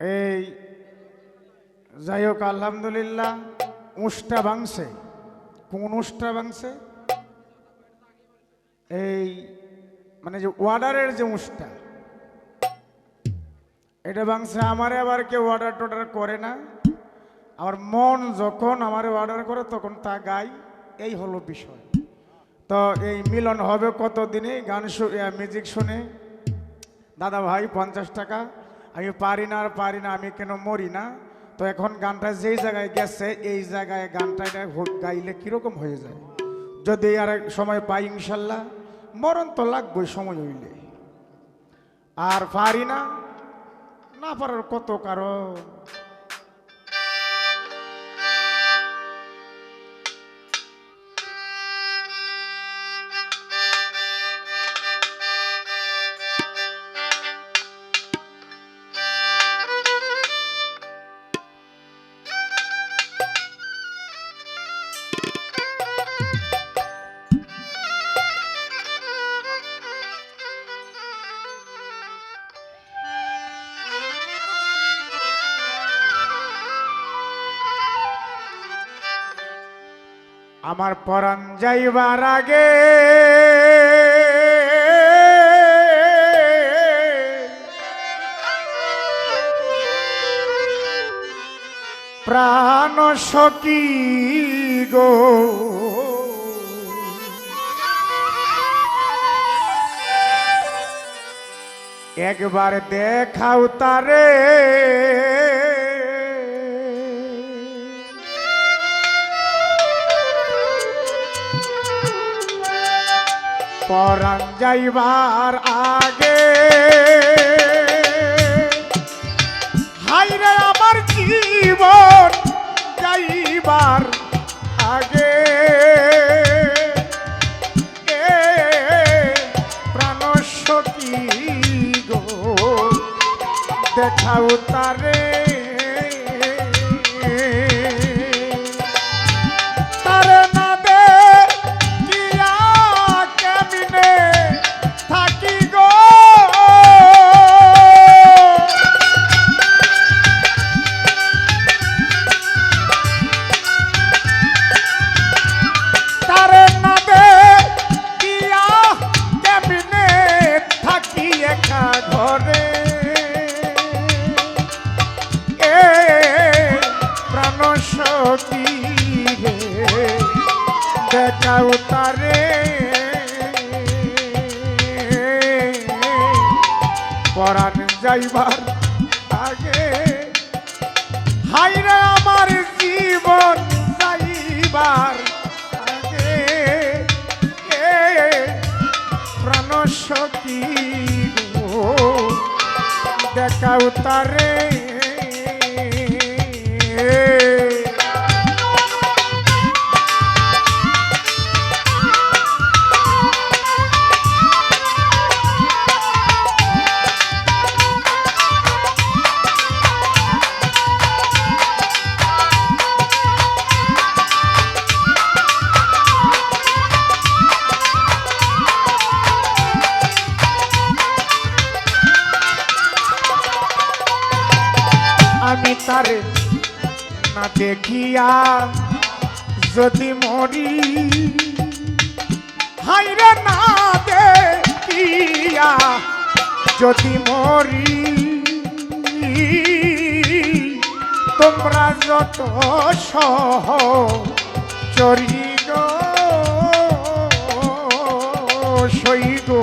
এই যাই হোক আলহামদুলিল্লাহ, উষ্টা ভাঙছে কোন উষ্টা ভাঙছে এই মানে যে ওয়ার্ডারের যে উষ্টা। এটা ভাঙছে আমারে আবার কেউ অর্ডার টোডার করে না। আমার মন যখন আমারে অর্ডার করে, তখন তা গাই। এই হলো বিষয়। তো এই মিলন হবে কত দিনে গান মিউজিক শুনে। দাদা ভাই পঞ্চাশ টাকা। আমি পারি না আর পারি না, আমি কেন মরি না? তো এখন গানটা যেই জায়গায় গেছে, এই জায়গায় গানটা গাইলে কীরকম হয়ে যায়? যদি আর সময় পাই ইনশাল্লাহ, মরণ তো লাগবে সময় হইলে। আর পারি না না পারার কত কারণ? আমার পরাণ যাইবার আগে প্রাণ সকি গো। একবার দেখাও তারে। পরাণ যাইবার আগে। হাইরে আমার জীবন যাইবার আগে। প্রাণ সখী গো দেখাও তারে। যাইবার আগে। হাইরে আমার জীবন যাইবার আগে। প্রাণ সখী দেখাও তারে। যদি মরি হাইরে না দেখিয়া যদি মরি তোমরা যত সহ চরি গো সই গো।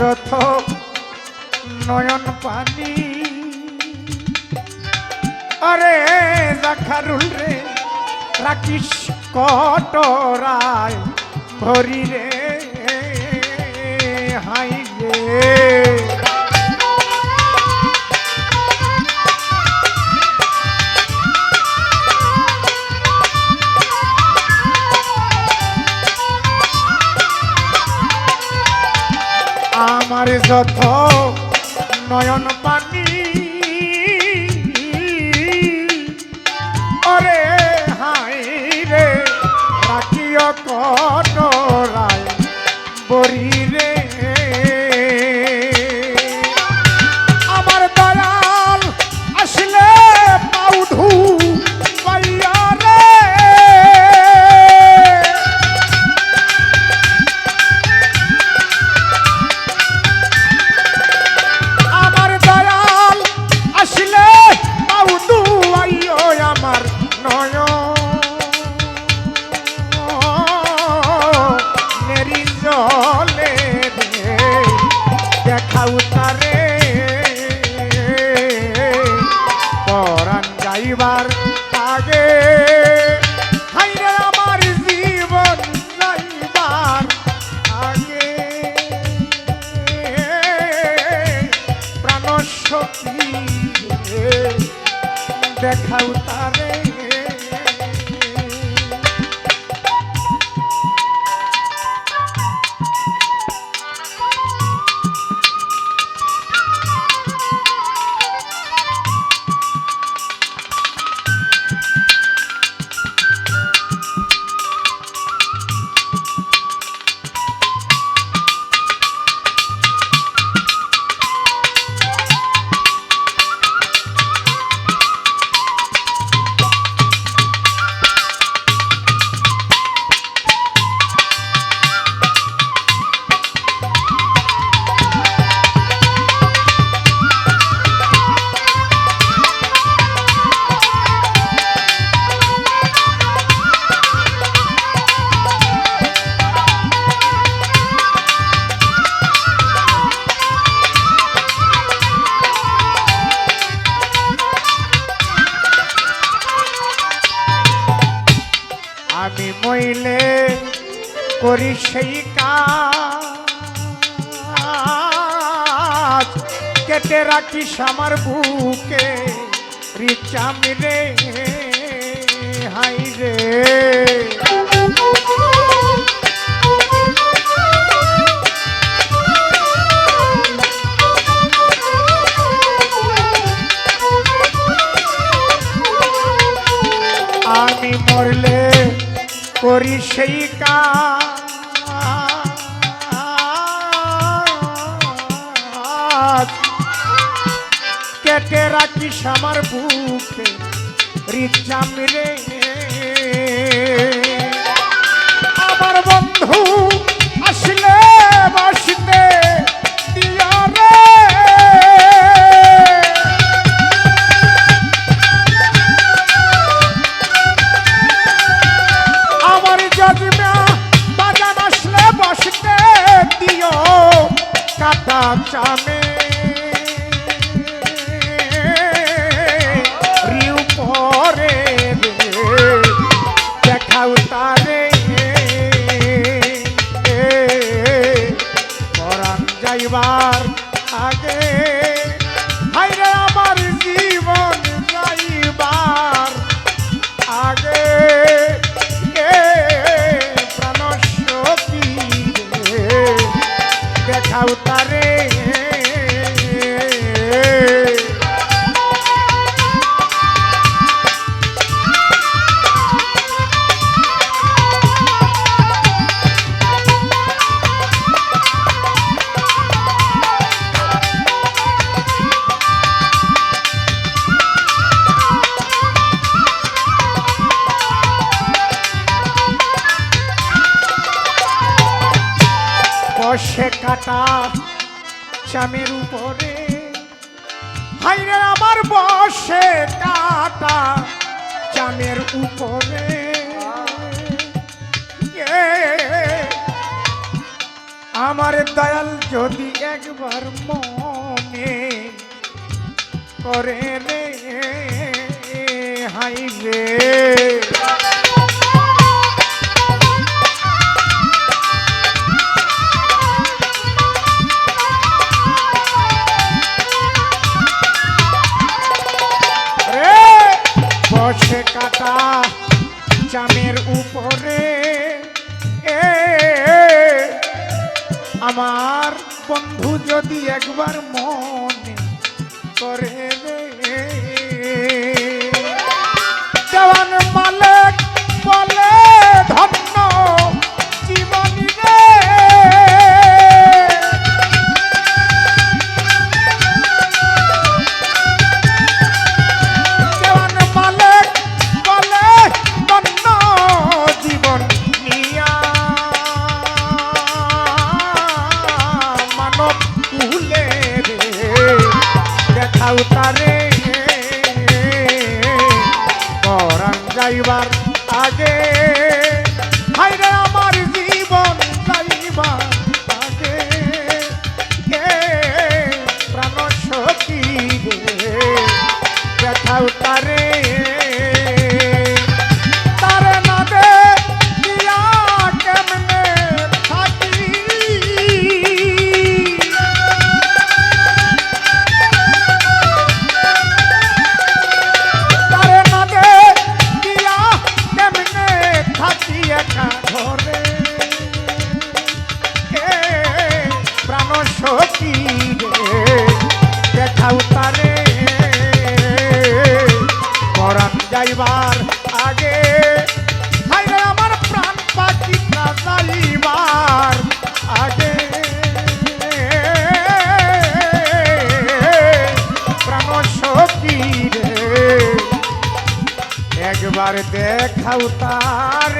রথ নয়ন পানি। আরে দেখারুল রে রাখিস কটরায় ভরি রে হাই রে। আমার যত নয়ন পানি। অরে হাই রে রাখিও কটরায় বরি নেরি করি সেই কাজ। কেটে রাখিস আমার বুকে রে, হাই রে। আমি মরলে করি সেই কাজ। রাখিস আমার বুকে রিচাম রে। আমার বন্ধু আসলে বসতে দিয়া দেখাও বসে কাটা চামের উপরে। হাইরে আমার বসে কাটা চামের উপরে। আমার দয়াল যদি একবার মনে করে রে হাই মনে করে দেখাও তারে পরাণ যাইবার আগে। আমার প্রাণ পাখি না যাইবার আগে। প্রাণ সখী রে একবার দেখাও তারে